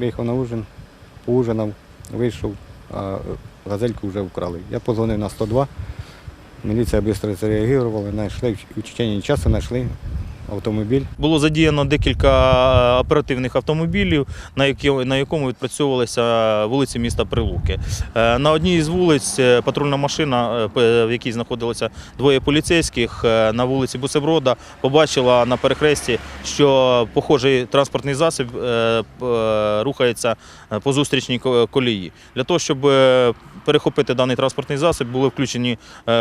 приїхав на ужин, поужинав, вийшов, а газельку вже вкрали. Я позвонив на 102, міліція швидко зреагувала, знайшли, в течение часу знайшли автомобіль. Було задіяно декілька е, оперативних автомобілів, на, якому відпрацьовувалися вулиці міста Прилуки. Е, На одній із вулиць е, патрульна машина, в якій знаходилося двоє поліцейських, на вулиці Бусеброда побачила на перехресті, що похожий транспортний засіб рухається по зустрічній колії. Для того, щоб перехопити даний транспортний засіб, були включені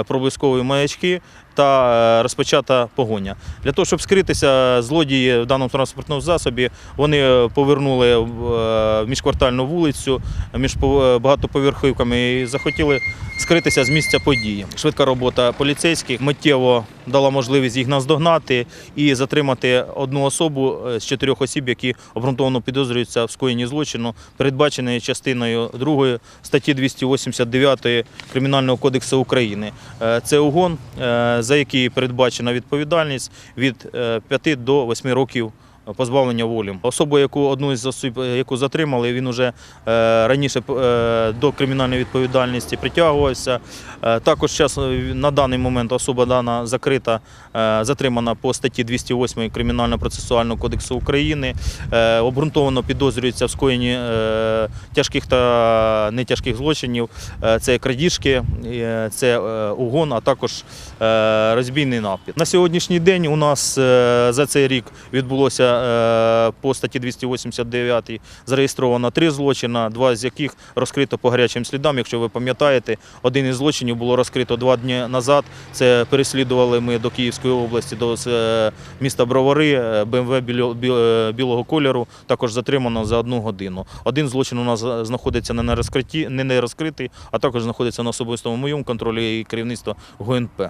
проблискові маячки та е, розпочата погоня. Для того, щоб скритися, злодії в даному транспортному засобі вони е, повернули е, міжквартальну вулицю між пов- багатоповерхівками і захотіли скритися з місця події. Швидка робота поліцейських миттєво дала можливість їх наздогнати і затримати одну особу е, з чотирьох осіб, які обґрунтовано підозрюються в скоєнні злочину, передбаченої частиною 2 статті 289 Кримінального кодексу України. Е, Це угон, е, за який передбачена відповідальність від 5 до 8 років. Позбавлення волі. Особу, яку одну із осіб, е, яку затримали, він уже е, раніше е, до кримінальної відповідальності притягувався. Е, також е, на даний момент особа дана закрита, е, затримана по статті 208 Кримінально-процесуального кодексу України. Е, обґрунтовано підозрюється в скоєнні е, тяжких та нетяжких злочинів. Е, це крадіжки, е, це е, угон, а також е, розбійний напад. На сьогоднішній день у нас е, за цей рік відбулося е, по статті 289 зареєстровано три злочини, два з яких розкрито по гарячим слідам. Якщо ви пам'ятаєте, один із злочинів було розкрито два дні назад. Це переслідували ми до Київської області, до е, міста Бровари, е, БМВ біло- бі- білого кольору, також затримано за одну годину. Один злочин у нас знаходиться не на розкритті, не на розкритий, а також знаходиться на особистому моєму контролі і керівництва ГУНП.